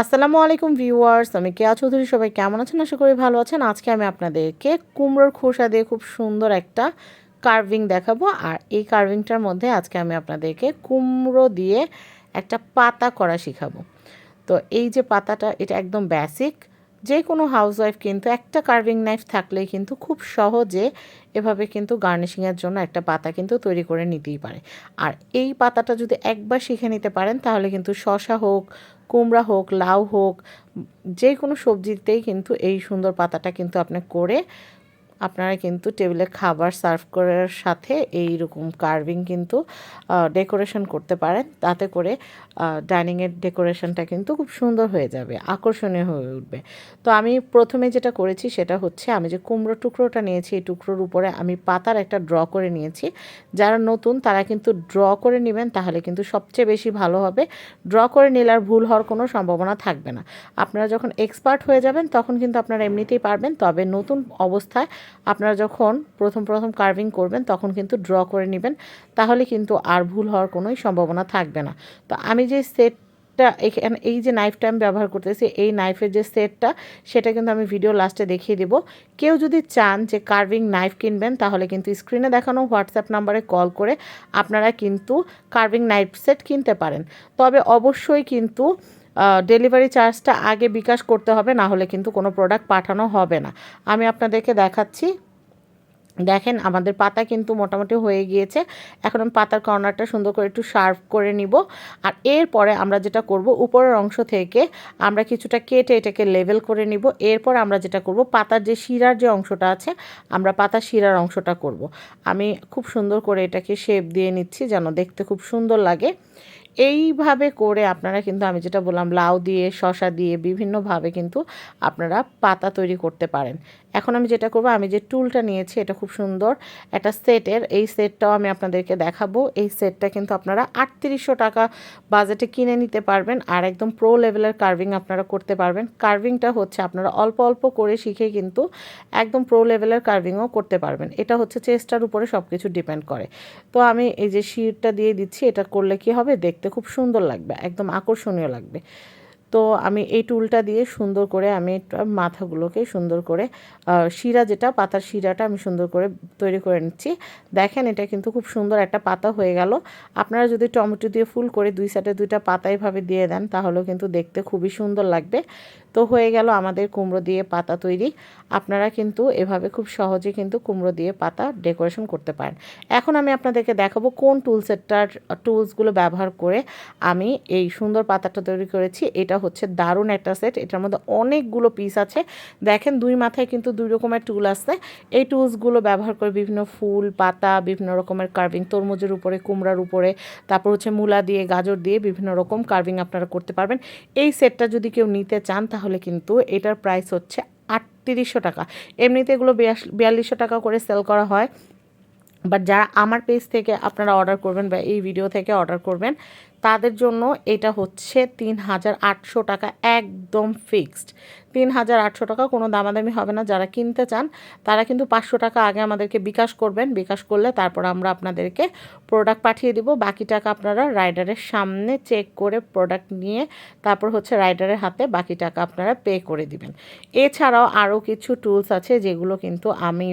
আসসালামু আলাইকুম ভিউয়ার্স, আমি কেয়া চৌধুরী, সবাই কেমন আছেন? আশা করি ভালো আছেন। আজকে আমি আপনাদেরকে কুমড়োর খোসা দিয়ে খুব সুন্দর একটা কার্ভিং দেখাবো। আর এই কার্ভিংটার মধ্যে আজকে আমি আপনাদেরকে কুমড়ো দিয়ে একটা পাতা করা শেখাবো। তো এই যে পাতাটা, এটা একদম বেসিক যে কোনো হাউসওয়াইফ কিন্তু একটা কার্ভিং নাইফ থাকলেই কিন্তু খুব সহজে এভাবে কিন্তু গার্নিশিংয়ের জন্য একটা পাতা কিন্তু তৈরি করে নিতেই পারে। আর এই পাতাটা যদি একবার শিখে নিতে পারেন, তাহলে কিন্তু শশা হোক কুমড়া হোক লাউ হোক যে কোনো সবজিতেই কিন্তু এই সুন্দর পাতাটা কিন্তু আপনি করে আপনারা কিন্তু টেবিলে খাবার সার্ভ করার সাথে এই রকম কার্ভিং কিন্তু ডেকোরেশন করতে পারেন। তাতে করে ডাইনিংয়ের ডেকোরেশনটা কিন্তু খুব সুন্দর হয়ে যাবে, আকর্ষণীয় হয়ে উঠবে। তো আমি প্রথমে যেটা করেছি সেটা হচ্ছে, আমি যে কুমড়ো টুকরোটা নিয়েছি, এই টুকরোর উপরে আমি পাতার একটা ড্র করে নিয়েছি। যারা নতুন, তারা কিন্তু ড্র করে নেবেন, তাহলে কিন্তু সবচেয়ে বেশি ভালো হবে। ড্র করে নিলে আর ভুল হওয়ার কোনো সম্ভাবনা থাকবে না। আপনারা যখন এক্সপার্ট হয়ে যাবেন, তখন কিন্তু আপনারা এমনিতেই পারবেন। তবে নতুন অবস্থায় আপনারা যখন প্রথম প্রথম কার্ভিং করবেন, তখন কিন্তু ড্র করে নেবেন, তাহলে কিন্তু আর ভুল হওয়ার কোনোই সম্ভাবনা থাকবে না। তো আমি যে সেট এখানে, এই যে নাইফটা আমি ব্যবহার করতেছি, এই নাইফের যে সেটটা সেটা কিন্তু আমি ভিডিও লাস্টে দেখিয়ে দেবো। কেউ যদি চান যে কার্ভিং নাইফ কিনবেন, তাহলে কিন্তু স্ক্রিনে দেখানো হোয়াটসঅ্যাপ নাম্বারে কল করে আপনারা কিন্তু কার্ভিং নাইফ সেট কিনতে পারেন। তবে অবশ্যই কিন্তু ডেলিভারি চার্জটা আগে বিকাশ করতে হবে, না হলে কিন্তু কোনো প্রোডাক্ট পাঠানো হবে না। আমি আপনাদেরকে দেখাচ্ছি। দেখেন, আমাদের পাতা কিন্তু মোটামুটি হয়ে গিয়েছে। এখন আমি পাতার কর্নারটা সুন্দর করে একটু শার্প করে নিব। আর এরপরে আমরা যেটা করব, উপরের অংশ থেকে আমরা কিছুটা কেটে এটাকে লেভেল করে নিব। এরপর আমরা যেটা করব, পাতার যে শিরার যে অংশটা আছে, আমরা পাতার শিরার অংশটা করব। আমি খুব সুন্দর করে এটাকে শেপ দিয়ে নিচ্ছি, যেন দেখতে খুব সুন্দর লাগে। এইভাবে করে আপনারা কিন্তু আমি যেটা বললাম, লাউ দিয়ে শশা দিয়ে বিভিন্নভাবে কিন্তু আপনারা পাতা তৈরি করতে পারেন। এখন আমি যেটা করব, আমি যে টুলটা নিয়েছি এটা খুব সুন্দর। একটা সেটের, এই সেটটাও আমি আপনাদেরকে দেখাবো। এই সেটটা কিন্তু আপনারা আটত্রিশশো টাকা বাজেটে কিনে নিতে পারবেন আর একদম প্রো লেভেলের কার্ভিং আপনারা করতে পারবেন। কার্ভিংটা হচ্ছে আপনারা অল্প অল্প করে শিখে কিন্তু একদম প্রো লেভেলের কার্ভিংও করতে পারবেন। এটা হচ্ছে চেষ্টার উপরে সব কিছু ডিপেন্ড করে। তো আমি এই যে শিরটা দিয়ে দিচ্ছি, এটা করলে কি হবে? দেখতে খুব সুন্দর লাগবে, একদম আকর্ষণীয় লাগবে। তো আমি এই টুলটা দিয়ে সুন্দর করে আমি মাথাগুলোকে সুন্দর করে শিরা যেটা, পাতার শিরাটা আমি সুন্দর করে তৈরি করে নিচ্ছি। দেখেন এটা কিন্তু খুব সুন্দর একটা পাতা হয়ে গেল। আপনারা যদি টমেটো দিয়ে ফুল করে দুই সাইডে দুইটা পাতা এভাবে দিয়ে দেন, তাহলেও কিন্তু দেখতে খুবই সুন্দর লাগবে। তো হয়ে গেল আমাদের কুমড়ো দিয়ে পাতা তৈরি। আপনারা কিন্তু এভাবে খুব সহজে কিন্তু কুমড়ো দিয়ে পাতা ডেকোরেশন করতে পারেন। এখন আমি আপনাদেরকে দেখাবো কোন টুল সেটটার টুলসগুলো ব্যবহার করে আমি এই সুন্দর পাতাটা তৈরি করেছি। এটা হচ্ছে দারুণ একটা সেট এটার মধ্যে অনেকগুলো পিস আছে। দেখেন দুই মাথায় কিন্তু দুই রকমের টুল আছে এই টুলসগুলো ব্যবহার করে বিভিন্ন ফুল, পাতা, বিভিন্ন রকমের কার্ভিং তরমুজের উপরে, কুমড়ার উপরে, তারপর হচ্ছে মূলা দিয়ে, গাজর দিয়ে বিভিন্ন রকম কার্ভিং আপনারা করতে পারবেন। এই সেটটা যদি কেউ নিতে চান তাহলে কিন্তু এটার প্রাইস হচ্ছে আটত্রিশশো টাকা। এমনিতে এগুলো বিয়াল্লিশশো টাকা করে সেল করা হয়। বাট যারা আমার পেজ থেকে আপনারা অর্ডার করবেন বা এই ভিডিও থেকে অর্ডার করবেন তাদের জন্য এটা হচ্ছে তিন হাজার আটশো টাকা একদম ফিক্সড তিন হাজার আটশো টাকা কোনো দামাদামি হবে না। যারা কিনতে চান, তারা কিন্তু পাঁচশো টাকা আগে আমাদেরকে বিকাশ করবেন। বিকাশ করলে তারপর আমরা আপনাদেরকে প্রোডাক্ট পাঠিয়ে দিব। বাকি টাকা আপনারা রাইডারের সামনে চেক করে প্রোডাক্ট নিয়ে তারপর হচ্ছে রাইডারের হাতে বাকি টাকা আপনারা পে করে দিবেন। এছাড়াও আরও কিছু টুলস আছে যেগুলো কিন্তু আমি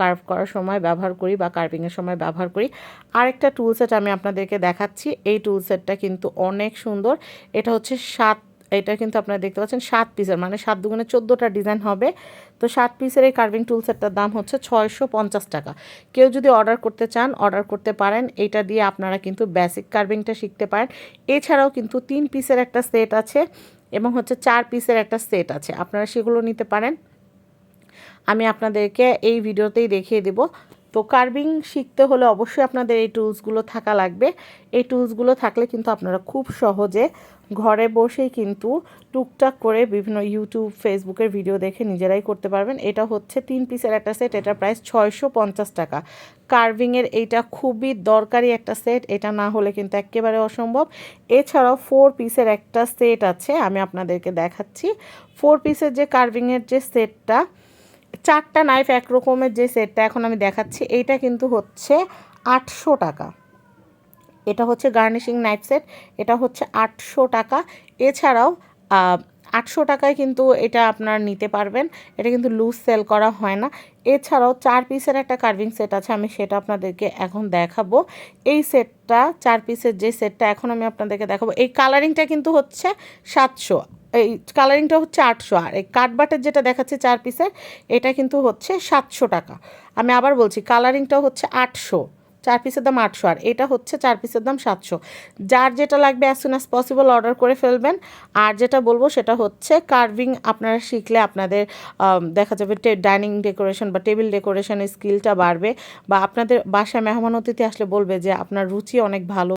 কার্ভ করার সময় ব্যবহার করি বা কার্ভিংয়ের সময় ব্যবহার করি। আরেকটা টুল সেট আমি আপনাদেরকে দেখাচ্ছি। এই টুল সেটটা কিন্তু অনেক সুন্দর। এটা হচ্ছে সাত, এটা কিন্তু আপনারা দেখতে পাচ্ছেন সাত পিসের মানে সাত দুগুণে চোদ্দোটা ডিজাইন হবে। তো সাত পিসের এই কার্ভিং টুল সেটটার দাম হচ্ছে ছয়শো পঞ্চাশ টাকা। কেউ যদি অর্ডার করতে চান অর্ডার করতে পারেন। এটা দিয়ে আপনারা কিন্তু বেসিক কার্ভিংটা শিখতে পারেন। এছাড়াও কিন্তু তিন পিসের একটা সেট আছে এবং হচ্ছে চার পিসের একটা সেট আছে। আপনারা সেগুলো নিতে পারেন। আমি আপনাদেরকে এই ভিডিওতেই দেখিয়ে দেব। তো কার্ভিং শিখতে হলে অবশ্যই আপনাদের এই টুলসগুলো থাকা লাগবে। এই টুলসগুলো থাকলে কিন্তু আপনারা খুব সহজে ঘরে বসেই কিন্তু টুকটাক করে বিভিন্ন ইউটিউব ফেসবুকের ভিডিও দেখে নিজেরাই করতে পারবেন। এটা হচ্ছে তিন পিসের একটা সেট এটা প্রাইস ছয়শো পঞ্চাশ টাকা। কার্ভিংয়ের এইটা খুবই দরকারি একটা সেট এটা না হলে কিন্তু একেবারে অসম্ভব। এছাড়াও ফোর পিসের একটা সেট আছে, আমি আপনাদেরকে দেখাচ্ছি। ফোর পিসের যে কার্ভিংয়ের যে সেটটা চারটা নাইফ এক রকমের যে সেটটা এখন আমি দেখাচ্ছি, এইটা কিন্তু হচ্ছে আটশো টাকা। এটা হচ্ছে গার্নিশিং নাইফ সেট এটা হচ্ছে আটশো টাকা। এছাড়াও আটশো টাকায় কিন্তু এটা আপনার নিতে পারবেন। এটা কিন্তু লুজ সেল করা হয় না। এছাড়াও চার পিসের একটা কার্ভিং সেট আছে, আমি সেটা আপনাদেরকে এখন দেখাবো। এই সেটটা চার পিসের যে সেটটা এখন আমি আপনাদেরকে দেখাবো। এই কালারিংটা কিন্তু হচ্ছে সাতশো। এই কালারিংটা হচ্ছে আটশো আর। এই কাঠবাটের যেটা দেখাচ্ছে চার পিসের এটা কিন্তু হচ্ছে সাতশো টাকা। আমি আবার বলছি কালারিংটা হচ্ছে আটশো, চার পিসের দাম আটশো আর। এটা হচ্ছে চার পিসের দাম সাতশো। যার যেটা লাগবে as soon as possible order করে ফেলবেন। আর যেটা বলব সেটা হচ্ছে কার্ভিং আপনারা শিখলে আপনাদের দেখা যাবে ডাইনিং ডেকোরেশন বা টেবিল ডেকোরেশনের স্কিলটা বাড়বে। বা আপনাদের বাসায় মেহমান অতিথি আসলে বলবে যে আপনার রুচি অনেক ভালো।